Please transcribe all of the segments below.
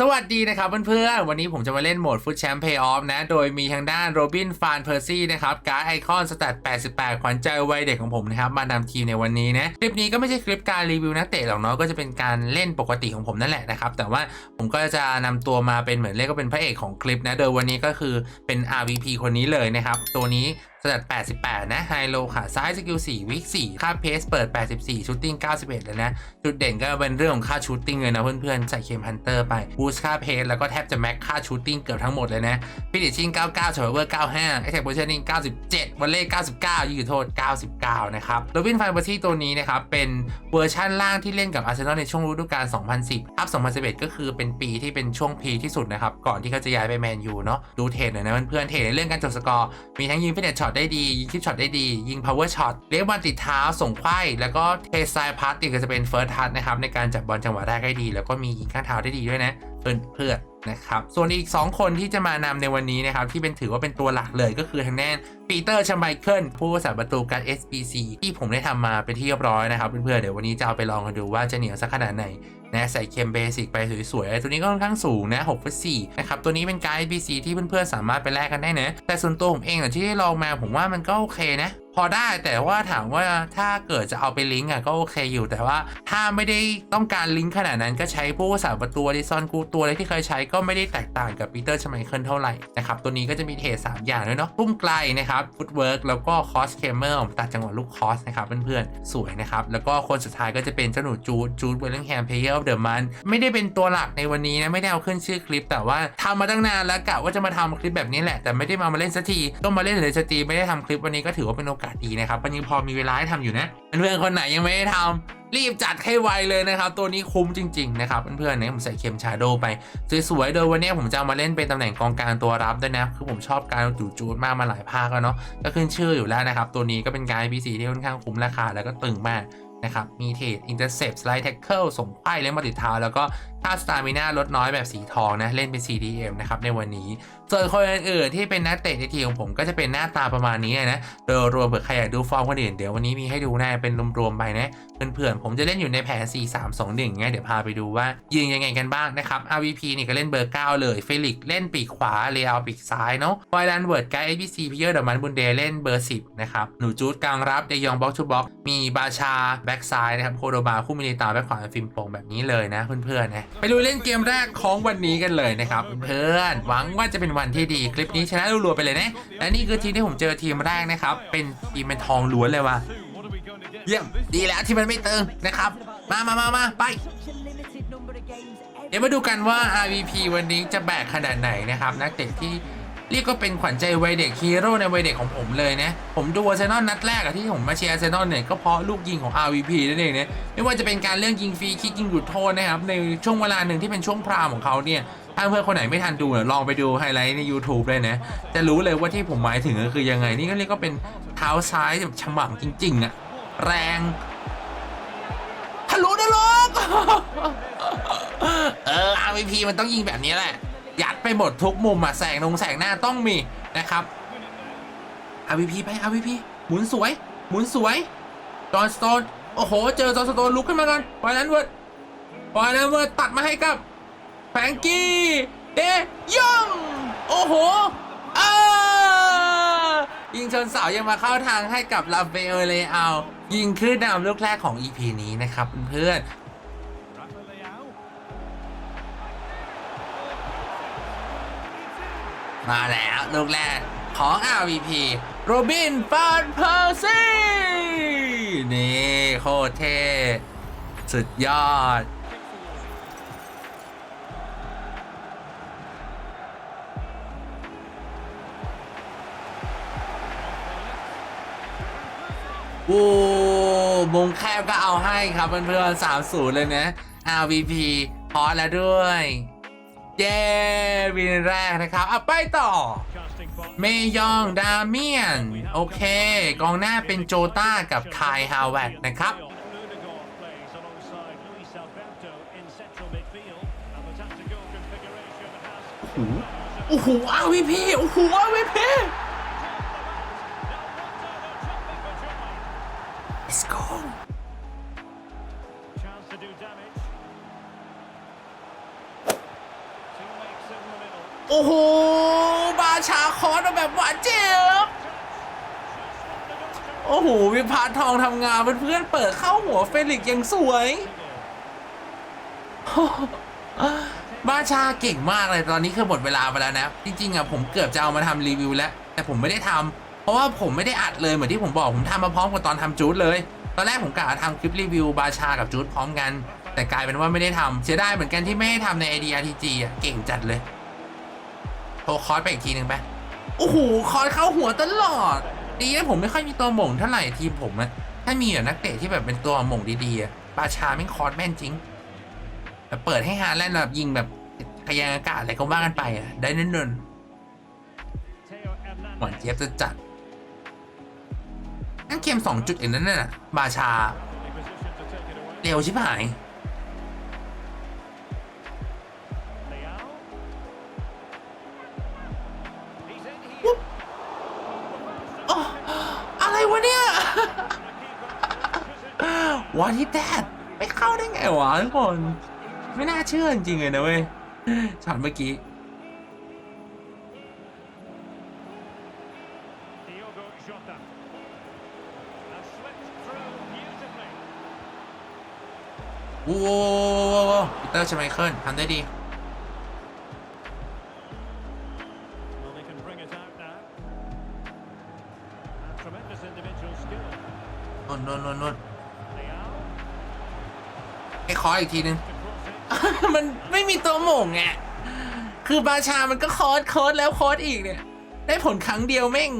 สวัสดีนะครับเพื่อนๆ วันนี้ผมจะมาเล่นโหมดฟุตแชมป์เพย์ออฟนะ โดยมีทางด้านโรบินฟานเพอร์ซี่นะครับ การ์ดไอคอนสแตท88 ขวัญใจวัยเด็กของผมนะครับ มานำทีมในวันนี้นะ คลิปนี้ก็ไม่ใช่คลิปการรีวิวนักเตะหรอกเนาะก็จะเป็นการเล่นปกติของผมนั่นแหละนะครับ แต่ว่าผมก็จะนำตัวมาเป็นเหมือนเรียกก็เป็นพระเอกของคลิปนะ โดยวันนี้ก็คือเป็น RVP คนนี้เลยนะครับ ตัวนี้ สแตท88 นะไฮโลขาซ้ายสกิล 4 วิก 4 ค่าเพสเปิด 84ชูตติ้ง 91 เลยนะ จุดเด่นก็เป็นเรื่องของค่าชูตติ้งเลยนะเพื่อนๆ ใส่เคมฮันเตอร์ไป บูสค่าเพสแล้วก็แทบจะแม็กค่าชูตติ้งเกือบทั้งหมดเลยนะพิดิชิ่ง 99เชอร์เวอร์ 95 e x แ c คโพ i ชั่น i ิ g 97 วันเล่ 99 ยืดโทษ 99 นะครับโรบินไฟเบอร์ซี่ตัวนี้นะครับ เป็นเวอร์ชั่นล่างที่เล่นกับอาร์เซนอลในช่วงฤดูกาล 2010 อัพ 2011 ก็คือเป็นปีที่เป็นช่วงพีที่สุดนะครับ ก่อนที่เขาจะย้ายไปแมนยูเนาะ ดูเทรดหน่อยนะเพื่อนๆเทรดในเรื่องการจบสกอร์ มีทั้งยิงฟิตเนสช็อตได้ดี ยิงคลิปช็อตได้ดี ยิง power shot เลี้ยงบอลติดเท้าส่งไขว้แล้วก็เทสไซพาร์ติก็จะเป็น first touch นะครับในการจับบอลจังหวะแรกได้ดี แล้วก็มียิงข้างเท้าได้ดีด้วยนะเพื่อนเพื่อน นะครับ ส่วนอีก 2 คนที่จะมานำในวันนี้นะครับ ที่เป็นถือว่าเป็นตัวหลักเลยก็คือทางแน่นปีเตอร์ชมไบเคิลผู้รักษาประตูการ SBC ที่ผมได้ทำมาเป็นที่เรียบร้อยนะครับ เพื่อนๆเดี๋ยววันนี้จะเอาไปลองกันดูว่าจะเหนียวสักขนาดไหนนะใส่เคมเบสิกไปสวยๆ ตัวนี้ก็ค่อนข้างสูงนะ6ฟุต4นะครับ ตัวนี้เป็นไกด์ BC ที่เพื่อนๆ สามารถไปแลกกันได้นะ แต่ส่วนตัวผมเองอะที่ได้ลองมาผมว่ามันก็โอเคนะ พอได้แต่ว่าถามว่าถ้าเกิดจะเอาไปลิงก์อะก็โอเคอยู่แต่ว่าถ้าไม่ได้ต้องการลิงก์ขนาดนั้นก็ใช้ผู้สาประตูดิซอนกูตัวอะไรที่เคยใช้ก็ไม่ได้แตกต่างกับปีเตอร์ชไมเคิลเท่าไหร่นะครับตัวนี้ก็จะมีเทรดสามอย่างด้วยเนาะพุ่มไกลนะครับฟุตเวิร์กแล้วก็คอสเคมเมอร์ตัดจังหวะลูกคอสนะครับเพื่อนๆสวยนะครับแล้วก็คนสุดท้ายก็จะเป็นเจ้าหนูจูดจูดเวลลิงแฮมเพเยอร์เดอะมันไม่ได้เป็นตัวหลักในวันนี้นะไม่ได้เอาขึ้นชื่อคลิป แต่ว่าทำมาตั้งนานแล้วกะว่าจะมาทำคลิปแบบนี้แหละแต่ไม่ได้มามาเล่นสักทีต้องมาเล่นเลยสตรีไม่ได้ทำคลิปวันนี้ก็ถือว่าเป็นโอกาสดีนะครับวันนี้พอมีเวลาให้ทำอยู่นะเพื่อนๆคนไหนยังไม่ได้ทำรีบจัดให้ไวเลยนะครับ ตัวนี้คุ้มจริง ๆ นะครับเพื่อนๆเนี่ยผมใส่เข็มชาโดไปสวยๆโดยวันนี้ผมจะมาเล่นเป็นตำแหน่งกองกลางตัวรับด้วยนะ คือผมชอบการจู่จูดมากมาหลายภาคแล้วเนาะก็ขึ้นชื่ออยู่แล้วนะครับ ตัวนี้ก็เป็นการพีซีที่ค่อนข้างคุ้มราคาแล้วก็ตึงมากนะครับมีเทรดอินเตอร์เซปสไลด์แท็กเกิลส่งไขว้เล่นมาติดเท้าแล้วก็ คาสตามิน่าลดน้อยแบบสีทองนะ เล่นเป็น CDM นะครับในวันนี้ ส่วนคนอื่นๆที่เป็นนักเตะในทีมของผมก็จะเป็นหน้าตาประมาณนี้นะ โดยรวมเผื่อใครอยากดูฟอร์มคนอื่นเดี๋ยววันนี้มีให้ดูแน่เป็นรวมๆไปนะเพื่อนๆผมจะเล่นอยู่ในแผน 4 3 2 1ไงเดี๋ยวพาไปดูว่ายิงยังไงกันบ้างนะครับ RVP นี่ก็เล่นเบอร์ 9 เลยเฟลิกเล่นปีกขวาเลอาปีกซ้ายเนาะไวรันเวิร์ดไกด์ ABC พิเยอร์เดอมันบุนเดเล่นเบอร์ 10 นะครับหนูจูดกลางรับเดยองบ็อกทูบ็อกมีบาชาแบ็กซ้ายนะครับโคโดบาคู่มินิตาแบ็กขวาฟิมโปงแบบนี้เลยนะเพื่อนๆนะไปดูเล่นเกมแรกของวันนี้กันเลยนะครับ เพื่อนหวังว่าจะเป็นวันที่ดีคลิปนี้ชนะรัวๆไปเลยนะและนี่คือทีมที่ผมเจอทีมแรกนะครับ เป็นทีมเป็นทองล้วนเลยว่ะเยี่ยมดีแล้วที่มันไม่เติงนะครับ มามามามาไป เดี๋ยวมาดูกันว่า RVP วันนี้จะแบกขนาดไหนนะครับ นักเตะที่ เรียกก็เป็นขวัญใจวัยเด็กฮีโร่ในวัยเด็กของผมเลยนะ ผมดูอาร์เซนอลนัดแรกอะที่ผมมาเชียร์อาร์เซนอลเนี่ยก็เพราะลูกยิงของ RVP นั่นเองนะไม่ว่าจะเป็นการเรื่องยิงฟรีคิกยิงหยุดโทษนะครับในช่วงเวลาหนึ่งที่เป็นช่วงพรามของเขาเนี่ยถ้าเพื่อนคนไหนไม่ทันดูเนี่ยลองไปดูไฮไลท์ใน YouTube เลยนะ จะรู้เลยว่าที่ผมหมายถึงก็คือยังไง นี่ก็เรียกก็เป็นเท้าซ้ายแบบฉมังจริงๆอะแรงทะลุนรกเออ RVP มันต้องยิงแบบนี้แหละ ยัดไปหมดทุกมุมอะแสงนงแสงหน้าต้องมีนะครับ RVP ไป RVP หมุนสวย หมุนสวยจอห์นสโตนโอ้โห เจอจอห์นสโตนลุกขึ้นมากันปอยนั้นเวิร์ดปล่อยนั้นเวิร์ดตัดมาให้กับแฟรงกี้เดยองโอ้โหเออยิงชนเสายังมาเข้าทางให้กับลาเฟเอเลอายิงขึ้นนำลูกแรกของ EP นี้นะครับเพื่อน มาแล้วลูกแรกของ RVP โรบินฟานเพอร์ซี่นี่โคตรเท่สุดยอด โอ้มงแคบก็เอาให้ครับเพื่อนๆสามศูนย์เลยนะ RVP พอแล้วด้วย เย้วินแรกนะครับอะไปต่อ เมยองดาเมียน โอเค กองหน้าเป็นโจต้ากับคายฮาวเวดนะครับโอ้โห RVP โอ้โห RVP let's go โอ้โห บาชาคอสแบบหวานเจี๊ยบโอ้โห วิพาทองทำงานเพื่อนๆเปิดเข้าหัวเฟลิกยังสวย บาชาเก่งมากเลยตอนนี้คือหมดเวลาไปแล้วนะ จริงๆอะผมเกือบจะเอามาทำรีวิวแล้ว แต่ผมไม่ได้ทำเพราะว่าผมไม่ได้อัดเลยเหมือนที่ผมบอกผมทำมาพร้อมกับตอนทำจูดเลย ตอนแรกผมกะจะทำคลิปรีวิวบาชากับจูดพร้อมกัน แต่กลายเป็นว่าไม่ได้ทำเสียดายเหมือนกันที่ไม่ให้ทำใน IDRTG อะเก่งจัดเลย โทรคอสไปอีกทีหนึ่งไปโอ้โหคอสเข้าหัวตลอด ดีนะผมไม่ค่อยมีตัวหม่งเท่าไหร่ทีมผมอะถ้ามีแบบนักเตะที่แบบเป็นตัวหม่งดีๆอะบาชาไม่งคอร์สแม่นจริงแบบเปิดให้ฮาแลนด์แบบยิงแบบพยางอากาศอะไรก็ว่ากันไปอะได้แน่นอนหวานเจี๊ยบจะจัดนั่นเกมสองจุดเองนั่นน่ะบาชาเร็วชิบหาย ว้าที่แดนไม่เข้าได้ไงวะทุกคน ไม่น่าเชื่อจริงเลยนะเว้ยชันเมื่อกี้โอ้โหปีเตอร์ชไมเคิลทำได้ดีนนนนน ให้คออีกทีนึง มันไม่มีตัวหม่งไงคือบาชามันก็คอสคอสแล้วคอสอีกเนี่ย ได้ผลครั้งเดียวแม่ง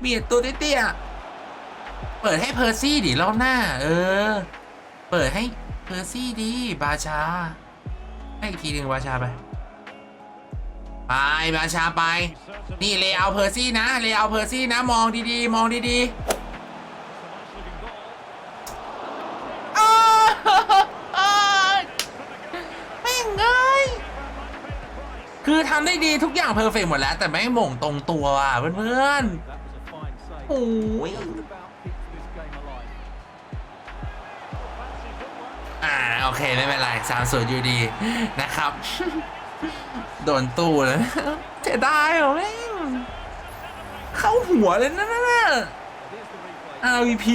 เบียดตัวเตี้ยเปิดให้เพอร์ซี่ดิรอบหน้า เออ เปิดให้เพอร์ซี่ดีบาชา ให้อีกทีหนึ่งบาชาไปไปบาชาไป นี่เลเอาเพอร์ซี่นะเลเอาเพอร์ซี่นะ มองดีๆ มองดี it's a nice looking ball. ๆอ้าวอ้าวแม่งเอ้ย คือทำได้ดีทุกอย่างเพอร์เฟกหมดแล้ว แต่ไม่หม่งตรงตัวอะเพื่อนๆโอ้ยอ่าโอเค ไม่เป็นไรสามส่วนอยู่ดีนะครับ โดนตู้เลยเสียดายเหรอแม่งเข้าหัวเลยนะนั่นน่ะ RVP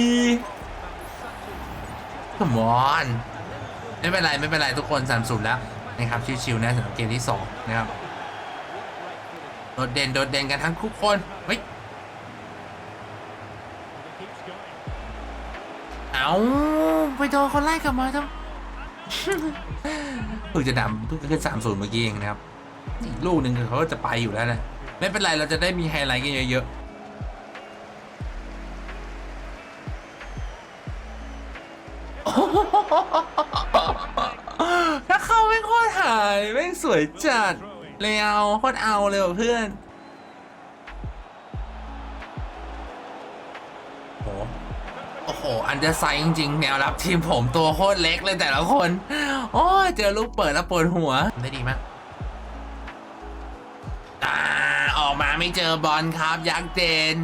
ขมอน ไม่เป็นไร ไม่เป็นไร ทุกคนสามสูนแล้ว นะครับชิวๆนะสำหรับเกมที่2นะครับโดดเด่นโดดเด่นกันทั้งทุกคนเฮ้ยเอาไปโดนคนไล่กลับมาทั้งเพิ่งจะดำเพิ่งจะขึ้นสามศูนย์เมื่อกี้เองนะครับ อีกลูกหนึ่งเขาก็จะไปอยู่แล้วนะ ไม่เป็นไรเราจะได้มีไฮไลท์กันเยอะๆ วยจัด เลยเอาโคตรเอาเลยว่ะเพื่อนโหโอ้โห อันเดอร์ไซด์จริงๆ แนวรับทีมผมตัวโคตรเล็กเลยแต่ละคน โอ้ยเจอลูกเปิดแล้วปวดหัว ได้ดีมากอ่าออกมาไม่เจอบอลครับ ยักษ์เดน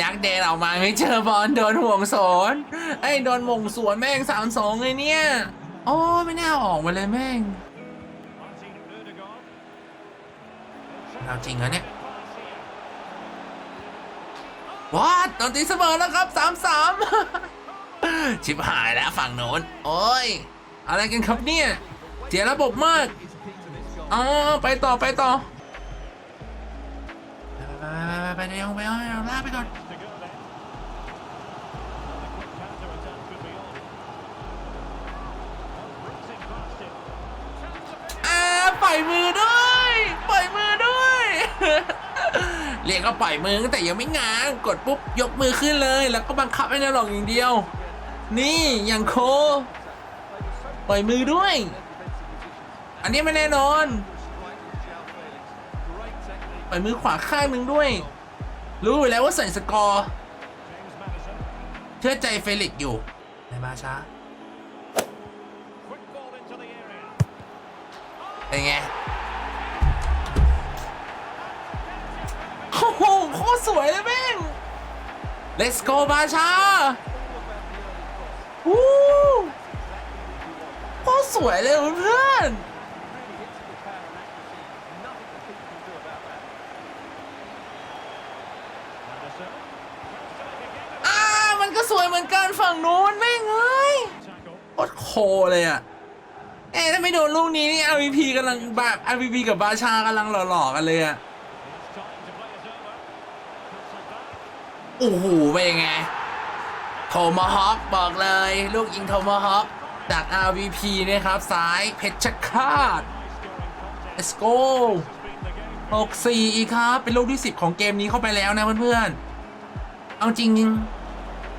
ยักษ์เดนออกมาไม่เจอบอลโดนห่วงสวนไอ้ยโดนมงสวนแม่งสามสองเลยเนี่ย โอ้ยไม่น่าออกมาเลยแม่ง เอาจริงเหรอเนี่ยวอดตอนตีเสมอแล้วครับสามสามชิบหายแล้วฝั่งโน้น โอ้ย อะไรกันครับเนี่ย เสียระบบมากอ๋อไปต่อไปต่อ ไปไปไปไปเดี๋ยวไปเอาลาไปก่อน เรียกก็ปล่อยมือแต่ยังไม่ง้างกดปุ๊บยกมือขึ้นเลย แล้วก็บังคับให้แนวหลอกอย่างเดียว นี่อย่างโค ปล่อยมือด้วย อันนี้ไม่แน่นอน ปล่อยมือขวาข้างหนึ่งด้วย รู้อยู่แล้วว่าใส่สกอร์ James Madison. เชื่อใจเฟลิกซ์อยู่ในมาช้า Quick ball into the area. เป็นไง คตรสวยเลยแม่ง Let's go บาชาวู้โคตรสวยเลยเพื่อนอ่ามันก็สวยเหมือนกันฝั่งนู้นแม่งเอ้ยโคตรโคเลยอะเอ๊ะถ้าไม่โดนลูกนี้นี่ RVP กำลังแบบ RVP กับบาชากำลังหล่อๆกันเลยอะ โอ้โหเป็นไงโทมาฮอคบอกเลย ลูกยิงโทมาฮอคจาก RVP นะครับซ้ายเพชรคาด High scoring contest. let's go 6 4 อีกครับ เป็นลูกที่ 10 ของเกมนี้เข้าไปแล้วนะเพื่อนๆ เอาจริง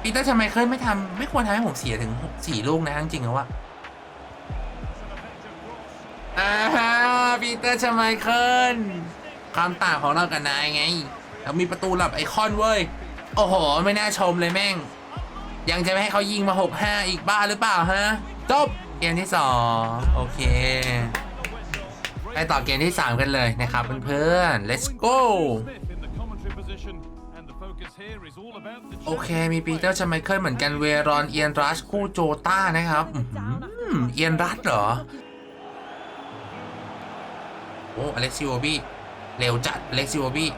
ปีเตอร์ชไมเคิลไม่ทำไม่ควรทำให้ผมเสียถึง 4 ลูกนะจริงๆแล้วว่าอ่าฮะปีเตอร์ชไมเคิลความต่างของเรากับนายไง เรามีประตูหลับไอคอนเว้ย โอ้โห ไม่น่าชมเลยแม่ง ยังจะไม่ให้เขายิงมา 6-5 อีกบ้าหรือเปล่าฮะ จบ เกมที่ 2 โอเค ไปต่อเกมที่ 3 กันเลยนะครับเพื่อนๆ let's go โอเค มีปีเตอร์ชไมเคิลเหมือนกันเวรอนเอียนรัชคู่โจต้านะครับเอียนรัชเหรอ โอ้อเล็กซิโอบี้เร็วจัดอเล็กซิโอบี้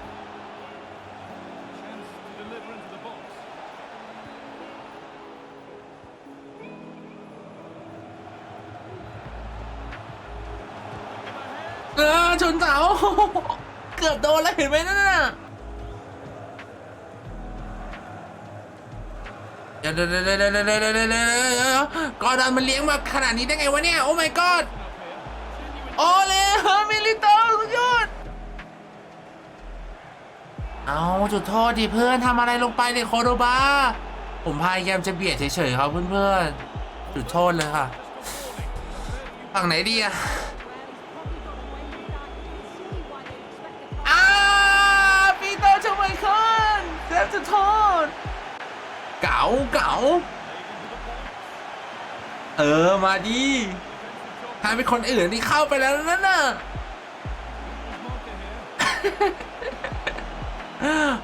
เออชนเสา เกือบโดนแล้วเห็นไหมนั่นน่ะเดี๋ยวเดี๋ยวเดี๋ยวเดี๋ยวเดี๋ยวเดี๋กอดอนมันเลี้ยงมาขนาดนี้ได้ไงวะเนี่ย โอ้ my god โอ้เลยมิลิโต้สุดยอด เอาจุดโทษดิเพื่อนทำอะไรลงไปในโคโดบา ผมพยายามจะเบียดเฉยๆครับเพื่อนๆจุดโทษเลยค่ะ ฝั่งไหนดีอะาเก๋าเออมาดีหายเป็นคนอื่นที่เข้าไปแล้วนั่นน่ะ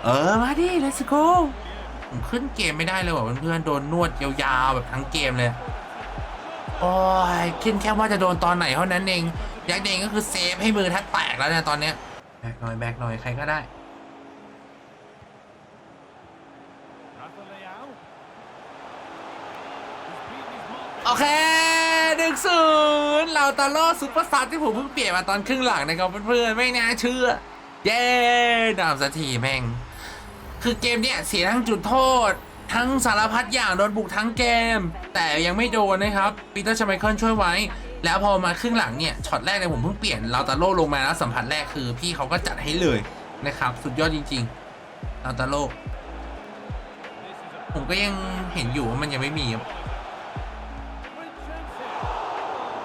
เออมาดิ let's go ผมขึ้นเกมไม่ได้เลยว่ะเพื่อนๆโดนนวดยาวๆแบบทั้งเกมเลยโอ้ยขึ้นแค่ว่าจะโดนตอนไหนเท่านั้นเองยักษ์เองก็คือเซฟให้มือแทัดแตกแล้วเนี่ยตอนเนี้ยแบกหน่อยแบกหน่อยใครก็ได้ โอเคหนึ่งศูนย์เราตาโลซุปเปอร์ซับที่ผมเพิ่งเปลี่ยนมาตอนครึ่งหลังนะครับเพื่อนๆไม่น่าเชื่อ เย้ดามสักทีแม่ง คือเกมเนี้ยเสียทั้งจุดโทษ ทั้งสารพัดอย่างโดนบุกทั้งเกม แต่ยังไม่โดนนะครับปีเตอร์ชไมเคิลช่วยไว้ แล้วพอมาครึ่งหลังเนี่ยช็อตแรกเนี่ยผมเพิ่งเปลี่ยนเราตาโลลงมาแล้วสัมผัสแรกคือ พี่เขาก็จัดให้เลยนะครับ สุดยอดจริงๆเราตาโลผมก็ยังเห็นอยู่ว่ามันยังไม่มีครับ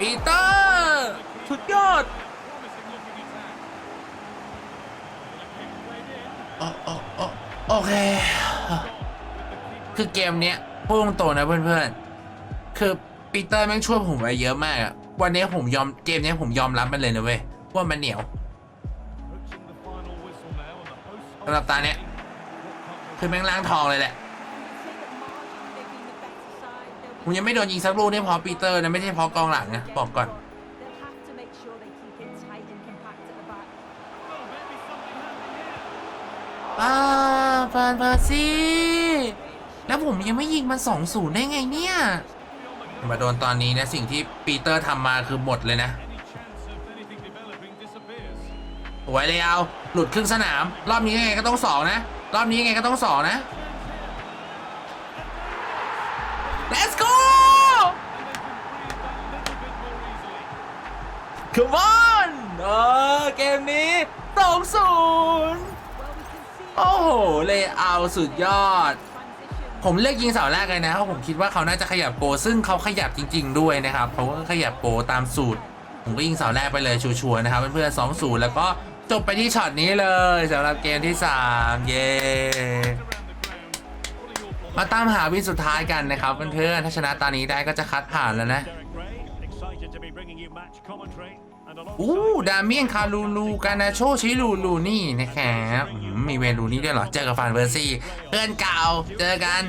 ปีเตอร์สุดยอดโอโอโอโอเค คือเกมเนี้ยพูดตรงๆนะเพื่อนๆ คือปีเตอร์แม่งช่วยผมไว้เยอะมากอะวันนี้ผมยอมเกมเนี้ยผมยอมรับมันเลยนะเว้ย ว่ามันเหนียว Approaching the final whistle now, and the hosts สำหรับตาเนี้ยคือแม่งล้างทองเลยแหละ ผมยังไม่โดนยิงสักลูกเนี่ยเพราะปีเตอร์นะไม่ใช่เพราะกองหลังนะบอกก่อนป้าฟานพาซีแล้วผมยังไม่ยิงมันสองศูนย์ได้ไงเนี่ย มาโดนตอนนี้นะสิ่งที่ปีเตอร์ทำมาคือหมดเลยนะ any chance of anything developing disappears. สวยเลยเอาหลุดครึ่งสนาม รอบนี้ยังไงก็ต้องสองนะ รอบนี้ยังไงก็ต้องสองนะ come on เออเกมนี้สองศูนย์โอ้โห เลยเอาสุดยอด ผมเลือกยิงเสาแรกเลยนะเพราะผมคิดว่าเขาน่าจะขยับโกซึ่งเขาขยับจริง ๆ ด้วยนะครับเขาก็ขยับโกตามสูตร ผมก็ยิงเสาแรกไปเลยชัวร์ๆนะครับเพื่อนๆสองศูนย์แล้วก็จบไปที่ช็อตนี้เลยสำหรับเกมที่ 3 เย้มาตามหาวินสุดท้ายกันนะครับเพื่อนๆถ้าชนะตานี้ได้ก็จะคัดผ่านแล้วนะ อู้ดาเมียนคารูลูกานาโชชิลูลูนี่นะครับมีเวลูนี่ด้วยเหรอ เจอกับฟานเวอร์ซี่ เพื่อนเก่า เจอกัน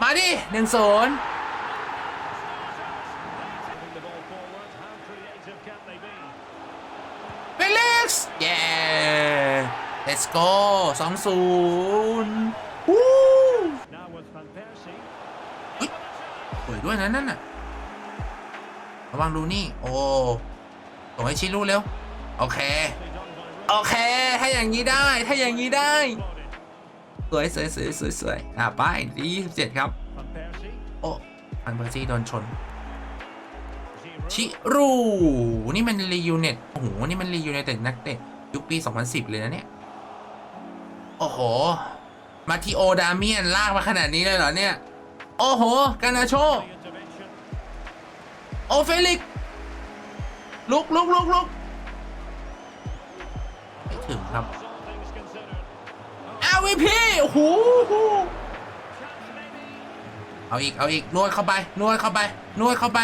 มาดิหนึ่งศูนย์เฟลิกซ์เย้ let's go สองศูนย์อู้ Now ยดด้วยนะนั่นน่ะ ระวังดูนี่ โอ้ส่งให้ชิลูเร็ว โอเค โอเค ถ้าอย่างนี้ได้ ถ้าอย่างนี้ได้ สวยสวยสวยสวยสวยอะไปที่27ครับ Van Persie. โอ้ฟันเพอร์ซี่โดนชน ชิรูนี่มันรียูเน็ตโอ้โห นี่มันรียูเน็ตแต่นักเตะยุคปี 2010 เลยนะเนี่ย โอ้โห มาทิโอดาเมียน ลากมาขนาดนี้เลยเหรอเนี่ย โอ้โห กานาโช โอเฟลิก ลุกลุกลุกลุกไม่ถึงครับ All things considered. MVP โอ้โหเอาอีก เอาอีก นวดเข้าไป นวดเข้าไป นวดเข้าไป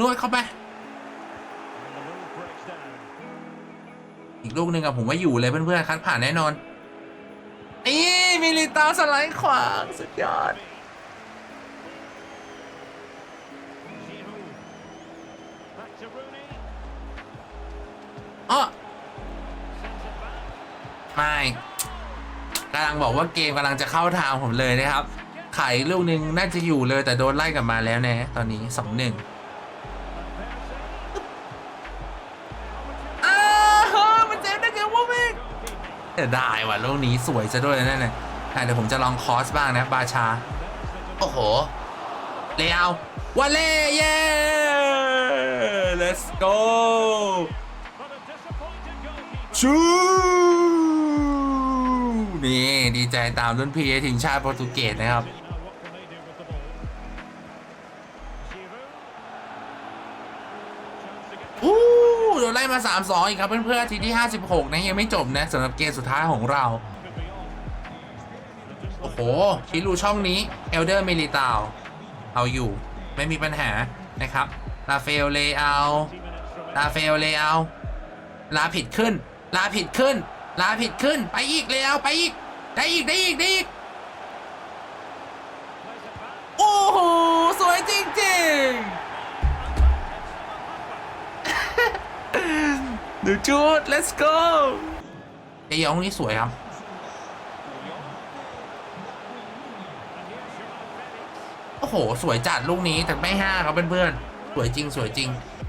นวดเข้าไป อีกลูกหนึ่งอะผมว่าอยู่เลยเพื่อนๆคัดผ่านแน่นอนนี่มิลิตาสไลด์ขวางสุดยอด อ้อ Sends it back. ไม่กำลังบอกว่าเกมกำลังจะเข้าทางผมเลยนะครับ ไข่ลูกหนึ่งน่าจะอยู่เลยแต่โดนไล่กลับมาแล้วนะตอนนี้สองหนึ่ง Van Persie. อ้าวมันเจ็บได้ไงวะแม่งแต่ได้ว่ะลูกนี้สวยซะด้วยนั่นน่ะอะเดี๋ยวผมจะลองคอสบ้างนะ บาชา โอ้โห เลเอาวาเล่เย้ let's go ชูนี่ดีใจตามรุ่นพี่ทีมชาติโปรตุเกสนะครับ Now what can they do with the ball? Giroud. Chance to get อู้โดนไล่มา 3-2 อีกครับ เพื่อนๆทีที่ 56 นะ ยังไม่จบนะสำหรับเกมสุดท้ายของเรา โอ้โหชิลูช่องนี้ เอลเดอร์เมลิตาวเอาอยู่ไม่มีปัญหานะครับลาเฟลเลเอาลาเฟลเลเอาลาผิดขึ้น ลาผิดขึ้น ลาผิดขึ้น ไปอีกเลเอาไปอีก ได้อีกได้อีกได้อีก โอ้โห สวยจริงๆดูจูด let's go เอยองนี่สวยครับโอ้โห สวยจัดลูกนี้แต่ไม่ห้าครับเพื่อนๆ สวยจริง สวยจริง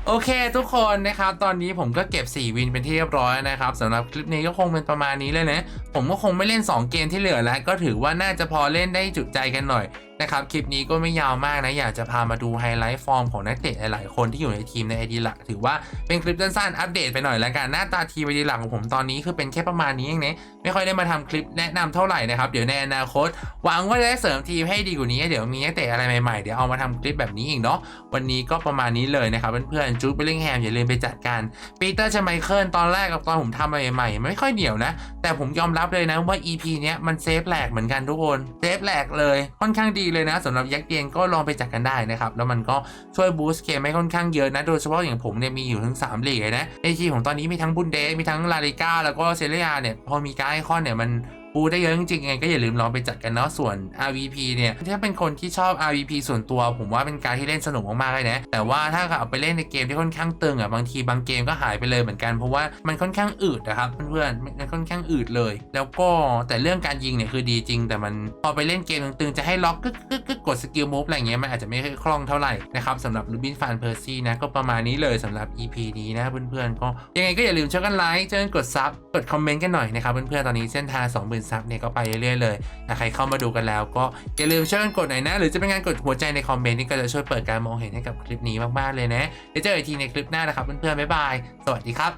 โอเคทุกคนนะครับ ตอนนี้ผมก็เก็บ 4 วินเป็นที่เรียบร้อยนะครับสำหรับคลิปนี้ก็คงเป็นประมาณนี้เลยนะ ผมก็คงไม่เล่น 2 เกมที่เหลือแล้ว ก็ถือว่าน่าจะพอเล่นได้จุใจกันหน่อยนะครับ คลิปนี้ก็ไม่ยาวมากนะ อยากจะพามาดูไฮไลท์ฟอร์มของนักเตะหลายๆ คนที่อยู่ในทีมในไอดีหลัก ถือว่าเป็นคลิปสั้นๆ อัปเดตไปหน่อยและกัน หน้าตาทีมไอดีหลักของผมตอนนี้คือเป็นแค่ประมาณนี้เองนะไม่ค่อยได้มาทำคลิปแนะนำเท่าไหร่นะครับ เดี๋ยวในอนาคตหวังว่าจะได้เสริมทีมให้ดีกว่านี้ เดี๋ยวมีนักเตะอะไรใหม่ๆ เดี๋ยวเอามาทำคลิปแบบนี้อีกเนาะ วันนี้ก็ประมาณนี้เลยนะครับเพื่อนๆ จูดเบลลิงแฮมอย่าลืมไปจัดการปีเตอร์ชไมเคิลตอนแรกกับตอนผมทำใหม่ๆ ไม่ค่อยเหนียวนะ แต่ผมยอมรับเลยนะว่า EP เนี้ยมันเซฟแหลกเหมือนกันทุกคนเซฟแหลกเลยค่อนข้างดีเลยนะสำหรับยักษ์เย็นก็ลองไปจัดกันได้นะครับแล้วมันก็ช่วยบูสต์เกมให้ค่อนข้างเยอะนะโดยเฉพาะอย่างผมเนี่ยมีอยู่ถึง3ลีกเลยนะในทีของตอนนี้มีทั้งบุนเดสมีทั้งลาลิก้าแล้วก็เซเรียเนี่ยพอมีการดไอคอนเนี่ยมัน ปูได้เยอะจริงๆไงก็อย่าลืมลองไปจัดกันเนาะส่วน RVP เนี่ยถ้าเป็นคนที่ชอบ RVP ส่วนตัว ผมว่าเป็นการที่เล่นสนุกมากๆเลยนะแต่ว่าถ้าเอาไปเล่นในเกมที่ค่อนข้างตึงอะบางทีบางเกมก็หายไปเลยเหมือนกันเพราะว่ามันค่อนข้างอืดนะครับเพื่อนๆมันค่อนข้างอืดเลย แล้วก็แต่เรื่องการยิงเนี่ยคือดีจริง แต่มันพอไปเล่นเกมตึงๆจะให้ล็อกกึกกึกกึกกดสกิลมูฟอะไรเงี้ยมันอาจจะไม่ค่อยคล่องเท่าไหร่นะครับสำหรับลูบินฟานเพอร์ซี่นะก็ประมาณนี้เลยสำหรับ EP นี้นะเพื่อนๆก็ยังไงก็อย่าลืมช่วยกันไลค์ช่วยกันกดซับกดคอมเมนต์กันหน่อยนะครับเพื่อนๆตอนนี้เส้นทางทรัพย์เนี่ยก็ไปเรื่อยๆเลยถ้าใครเข้ามาดูกันแล้ว ก็อย่าลืมช่วยกันกดหน่อยนะ หรือจะเป็นการกดหัวใจในคอมเมนต์นี่ก็จะช่วยเปิดการมองเห็นให้กับคลิปนี้มากๆเลยนะเดี๋ยวเจอกันอีกทีในคลิปหน้านะครับเพื่อนๆบ๊ายบายสวัสดีครับ